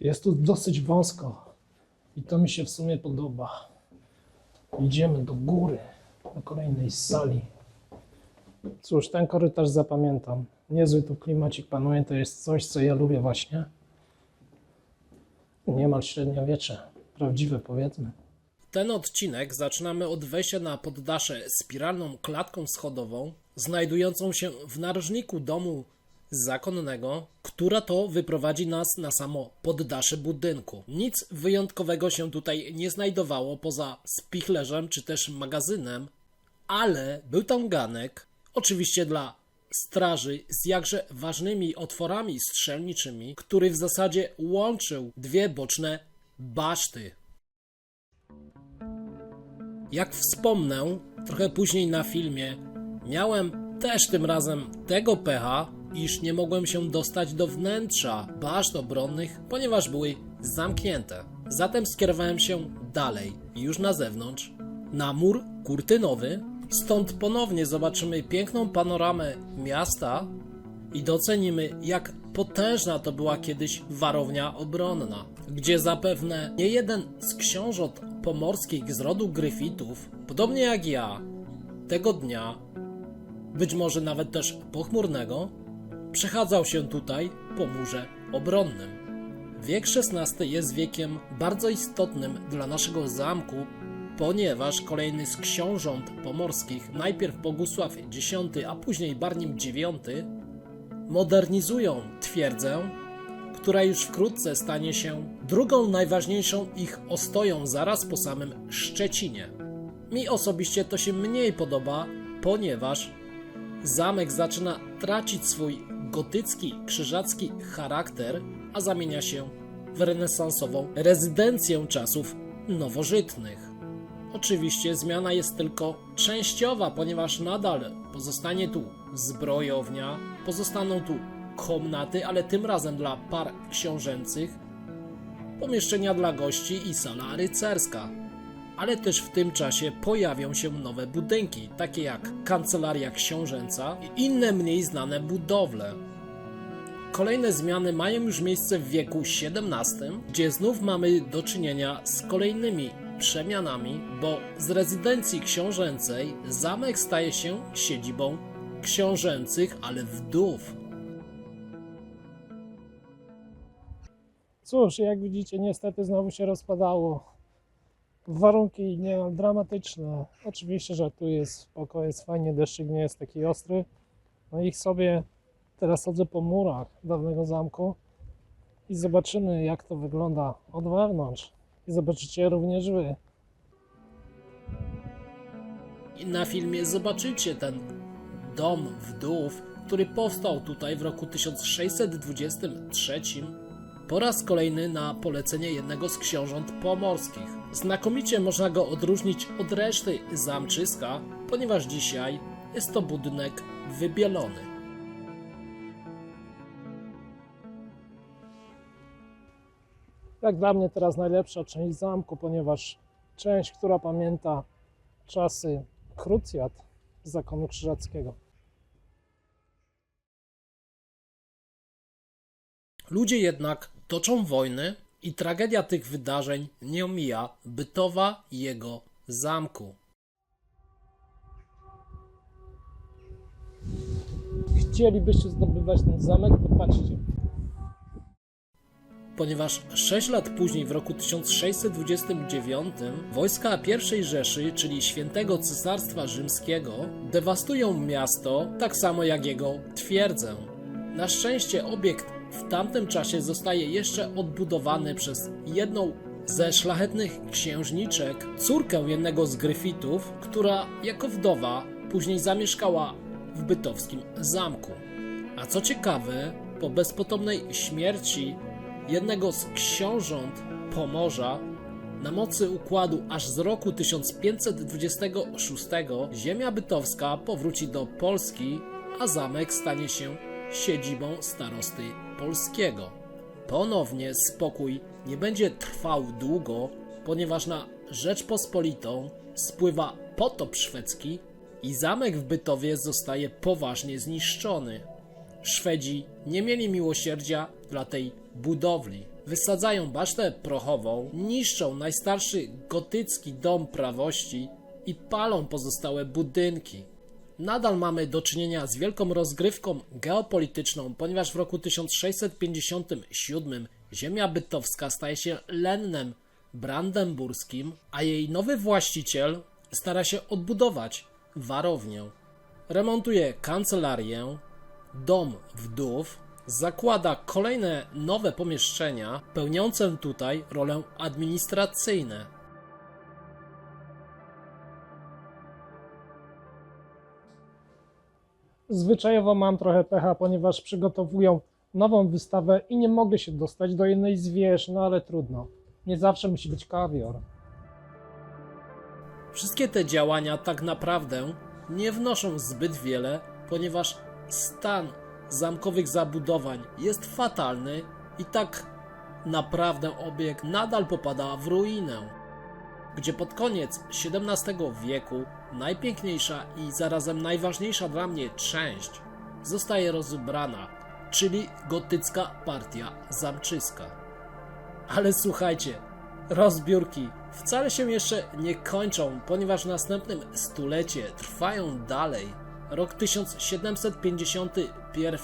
Jest tu dosyć wąsko i to mi się w sumie podoba. Idziemy do góry, do kolejnej sali. Cóż, ten korytarz zapamiętam. Niezły tu klimacik panuje, to jest coś, co ja lubię właśnie. Niemal średniowiecze, prawdziwe powiedzmy. Ten odcinek zaczynamy od wejścia na poddasze spiralną klatką schodową, znajdującą się w narożniku domu zakonnego, która to wyprowadzi nas na samo poddasze budynku. Nic wyjątkowego się tutaj nie znajdowało poza spichlerzem czy też magazynem, ale był tam ganek, oczywiście dla straży z jakże ważnymi otworami strzelniczymi, który w zasadzie łączył dwie boczne baszty. Jak wspomnę trochę później na filmie, miałem też tym razem tego pecha, iż nie mogłem się dostać do wnętrza baszt obronnych, ponieważ były zamknięte. Zatem skierowałem się dalej, już na zewnątrz, na mur kurtynowy, stąd ponownie zobaczymy piękną panoramę miasta i docenimy, jak potężna to była kiedyś warownia obronna, gdzie zapewne nie jeden z książąt pomorskich z rodu Gryfitów, podobnie jak ja, tego dnia, być może nawet też pochmurnego, przechadzał się tutaj po murze obronnym. Wiek XVI jest wiekiem bardzo istotnym dla naszego zamku, ponieważ kolejny z książąt pomorskich, najpierw Bogusław X, a później Barnim IX, modernizują twierdzę, która już wkrótce stanie się drugą najważniejszą ich ostoją zaraz po samym Szczecinie. Mi osobiście to się mniej podoba, ponieważ zamek zaczyna tracić swój gotycki, krzyżacki charakter, a zamienia się w renesansową rezydencję czasów nowożytnych. Oczywiście zmiana jest tylko częściowa, ponieważ nadal pozostanie tu zbrojownia, pozostaną tu komnaty, ale tym razem dla par książęcych, pomieszczenia dla gości i sala rycerska. Ale też w tym czasie pojawią się nowe budynki, takie jak kancelaria książęca i inne mniej znane budowle. Kolejne zmiany mają już miejsce w wieku XVII, gdzie znów mamy do czynienia z kolejnymi przemianami, bo z rezydencji książęcej zamek staje się siedzibą książęcych, ale wdów. Cóż, jak widzicie, niestety znowu się rozpadało. Warunki nie dramatyczne. Oczywiście, że tu jest spoko, jest fajnie, deszczyk nie jest taki ostry. No i sobie teraz chodzę po murach dawnego zamku i zobaczymy, jak to wygląda od wewnątrz. I zobaczycie również wy. I na filmie zobaczycie ten dom wdów, który powstał tutaj w roku 1623 po raz kolejny na polecenie jednego z książąt pomorskich. Znakomicie można go odróżnić od reszty zamczyska, ponieważ dzisiaj jest to budynek wybielony. Jak dla mnie teraz najlepsza część zamku, ponieważ część, która pamięta czasy krucjat zakonu krzyżackiego. Ludzie jednak toczą wojny i tragedia tych wydarzeń nie omija Bytowa jego zamku. Chcielibyście zdobywać ten zamek, to patrzcie. Ponieważ 6 lat później, w roku 1629, wojska I Rzeszy, czyli Świętego Cesarstwa Rzymskiego, dewastują miasto, tak samo jak jego twierdzę. Na szczęście obiekt w tamtym czasie zostaje jeszcze odbudowany przez jedną ze szlachetnych księżniczek, córkę jednego z Gryfitów, która jako wdowa później zamieszkała w bytowskim zamku. A co ciekawe, po bezpotomnej śmierci jednego z książąt Pomorza, na mocy układu aż z roku 1526 ziemia bytowska powróci do Polski, a zamek stanie się siedzibą starosty polskiego. Ponownie spokój nie będzie trwał długo, ponieważ na Rzeczpospolitą spływa potop szwedzki i zamek w Bytowie zostaje poważnie zniszczony. Szwedzi nie mieli miłosierdzia dla tej budowli. Wysadzają basztę prochową, niszczą najstarszy gotycki dom prawości i palą pozostałe budynki. Nadal mamy do czynienia z wielką rozgrywką geopolityczną, ponieważ w roku 1657 ziemia bytowska staje się lennem brandenburskim, a jej nowy właściciel stara się odbudować warownię. Remontuje kancelarię, dom wdów, zakłada kolejne nowe pomieszczenia, pełniące tutaj rolę administracyjne. Zwyczajowo mam trochę pecha, ponieważ przygotowują nową wystawę i nie mogę się dostać do jednej z wież, no ale trudno. Nie zawsze musi być kawior. Wszystkie te działania tak naprawdę nie wnoszą zbyt wiele, ponieważ stan zamkowych zabudowań jest fatalny i tak naprawdę obiekt nadal popada w ruinę. Gdzie pod koniec XVII wieku najpiękniejsza i zarazem najważniejsza dla mnie część zostaje rozebrana, czyli gotycka partia zamczyska. Ale słuchajcie, rozbiórki wcale się jeszcze nie kończą, ponieważ w następnym stulecie trwają dalej. Rok 1751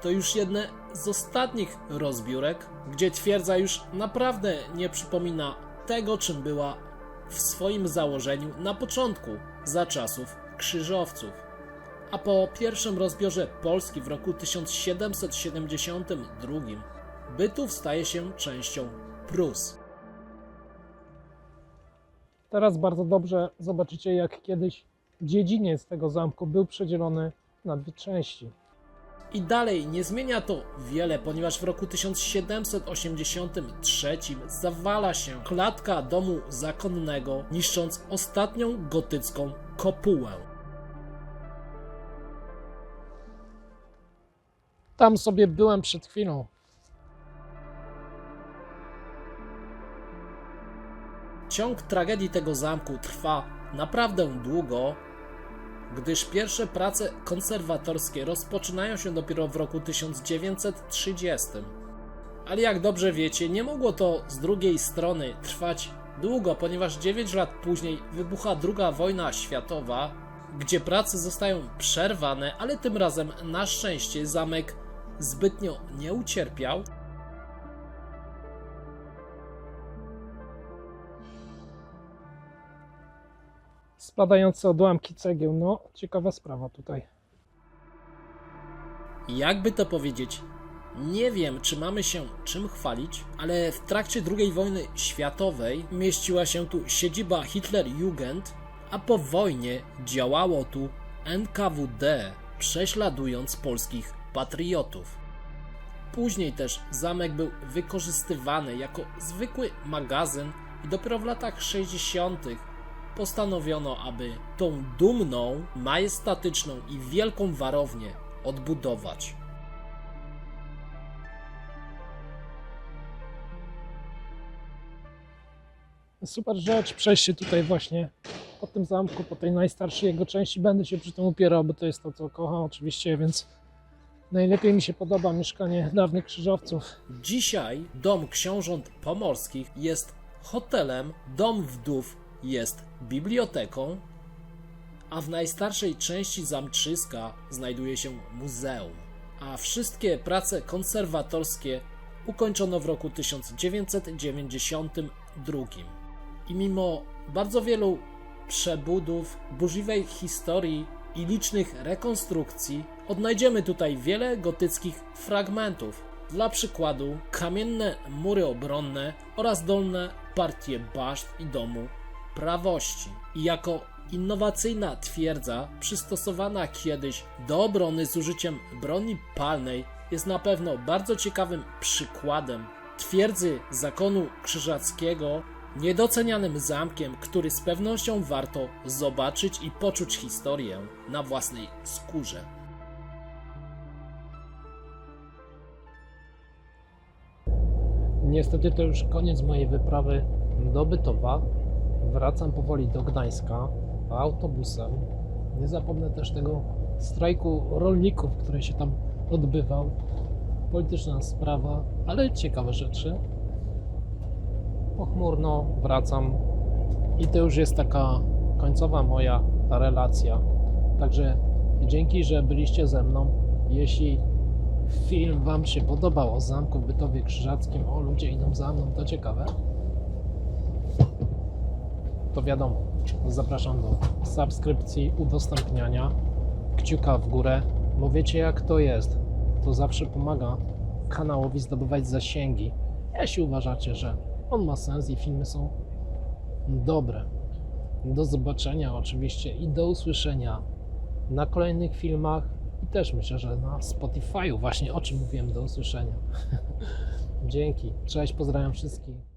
to już jedne z ostatnich rozbiórek, gdzie twierdza już naprawdę nie przypomina tego, czym była w swoim założeniu na początku, za czasów krzyżowców. A po pierwszym rozbiorze Polski w roku 1772 Bytów staje się częścią Prus. Teraz bardzo dobrze zobaczycie, jak kiedyś dziedziniec tego zamku był przedzielony na dwie części. I dalej nie zmienia to wiele, ponieważ w roku 1783 zawala się klatka domu zakonnego, niszcząc ostatnią gotycką kopułę. Tam sobie byłem przed chwilą. Ciąg tragedii tego zamku trwa naprawdę długo, gdyż pierwsze prace konserwatorskie rozpoczynają się dopiero w roku 1930. Ale jak dobrze wiecie, nie mogło to z drugiej strony trwać długo, ponieważ 9 lat później wybucha II wojna światowa, gdzie prace zostają przerwane, ale tym razem na szczęście zamek zbytnio nie ucierpiał, Spadające odłamki cegieł, no ciekawa sprawa tutaj. Jakby to powiedzieć, nie wiem, czy mamy się czym chwalić, ale w trakcie II wojny światowej mieściła się tu siedziba Hitlerjugend, a po wojnie działało tu NKWD, prześladując polskich patriotów. Później też zamek był wykorzystywany jako zwykły magazyn i dopiero w latach 60. postanowiono, aby tą dumną, majestatyczną i wielką warownię odbudować. Super rzecz, przejście tutaj właśnie po tym zamku, po tej najstarszej jego części. Będę się przy tym upierał, bo to jest to, co kocham oczywiście, więc najlepiej mi się podoba mieszkanie dawnych krzyżowców. Dzisiaj dom książąt pomorskich jest hotelem, dom wdów jest biblioteką, a w najstarszej części zamczyska znajduje się muzeum. A wszystkie prace konserwatorskie ukończono w roku 1992. I mimo bardzo wielu przebudów, burzliwej historii i licznych rekonstrukcji, odnajdziemy tutaj wiele gotyckich fragmentów. Dla przykładu kamienne mury obronne oraz dolne partie baszt i domu prawości. I jako innowacyjna twierdza, przystosowana kiedyś do obrony z użyciem broni palnej, jest na pewno bardzo ciekawym przykładem twierdzy zakonu krzyżackiego, niedocenianym zamkiem, który z pewnością warto zobaczyć i poczuć historię na własnej skórze. Niestety to już koniec mojej wyprawy do Bytowa. Wracam powoli do Gdańska autobusem. Nie zapomnę też tego strajku rolników, który się tam odbywał. Polityczna sprawa, ale ciekawe rzeczy. pochmurno wracam i to już jest taka końcowa moja relacja. Także dzięki, że byliście ze mną. Jeśli film Wam się podobał o zamku w Bytowie Krzyżackim, o ludzie idą za mną, to ciekawe, to wiadomo, zapraszam do subskrypcji, udostępniania, kciuka w górę, bo wiecie jak to jest. To zawsze pomaga kanałowi zdobywać zasięgi, jeśli uważacie, że on ma sens i filmy są dobre. Do zobaczenia oczywiście i do usłyszenia na kolejnych filmach i też myślę, że na Spotify'u właśnie o czym mówiłem do usłyszenia. Dzięki. Cześć, pozdrawiam wszystkich.